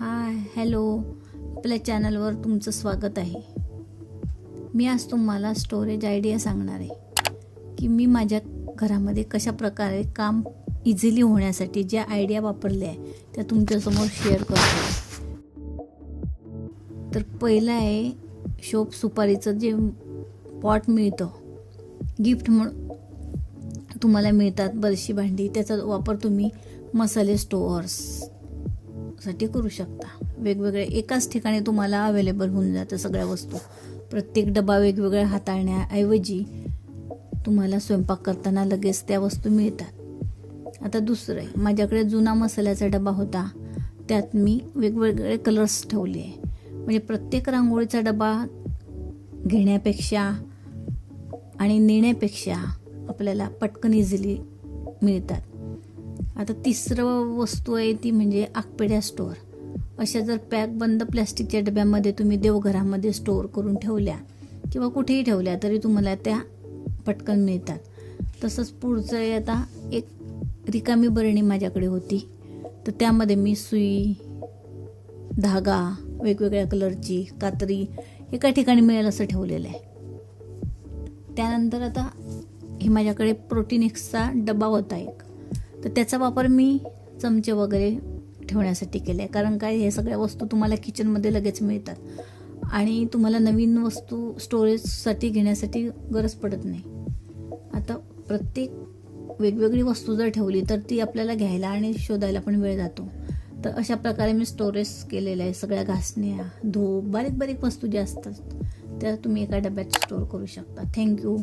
Hi hello. आपल्या चॅनलवर तुमचं स्वागत आहे. मी आज तुम्हाला स्टोरेज आयडिया सांगणार आहे. की मी माझ्या घरामध्ये कशा प्रकारे काम इझिली होण्यासाठी ज्या आयडिया वापरल्या आहे त्या तुमच्यासमोर शेअर करतो. तर पहिलं आहे शोप सुपारीचं जे पॉट मिळतं गिफ्ट म्हणून तुम्हाला मिळतात बरशी भांडी. त्याचा वापर तुम्ही मसाले स्टोअर्स साठी करू शकता. वेगवेगळे एकाच ठिकाणी तुम्हाला अवेलेबल होऊन जातं सगळ्या वस्तू. प्रत्येक डबा वेगवेगळ्या हाताळण्याऐवजी तुम्हाला स्वयंपाक करताना लगेच त्या वस्तू मिळतात. आता दुसरं आहे. माझ्याकडे जुना मसाल्याचा डबा होता. त्यात मी वेगवेगळे कलर्स ठेवले आहे. म्हणजे प्रत्येक रांगोळीचा डबा घेण्यापेक्षा आणि नेण्यापेक्षा आपल्याला पटकन इझिली मिळतात. आता तिसरं वस्तू आहे ती म्हणजे आकपेड्या स्टोअर अशा जर पॅक बंद प्लॅस्टिकच्या डब्यामध्ये तुम्ही देवघरामध्ये स्टोअर करून ठेवल्या किंवा कुठेही ठेवल्या तरी तुम्हाला त्या पटकन मिळतात. तसंच पुढचं आहे आता एक रिकामी बरणी माझ्याकडे होती. तर त्यामध्ये मी सुई धागा वेगवेगळ्या कलरची कात्री एका ठिकाणी मिळेल असं ठेवलेलं आहे. त्यानंतर आता हे माझ्याकडे प्रोटीन एक्सचा डबा होता एक. तर त्याचा वापर मी चमचे वगैरे ठेवण्यासाठी केला आहे. कारण काय हे सगळ्या वस्तू तुम्हाला किचनमध्ये लगेच मिळतात. आणि तुम्हाला नवीन वस्तू स्टोरेजसाठी घेण्यासाठी गरज पडत नाही. आता प्रत्येक वेगवेगळी वस्तू जर ठेवली तर ती आपल्याला घ्यायला आणि शोधायला पण वेळ जातो. तर अशा प्रकारे मी स्टोरेज केलेलं आहे. सगळ्या घासण्या धूप बारीक बारीक वस्तू ज्या असतात त्या तुम्ही एका डब्यात स्टोअर करू शकता. थँक्यू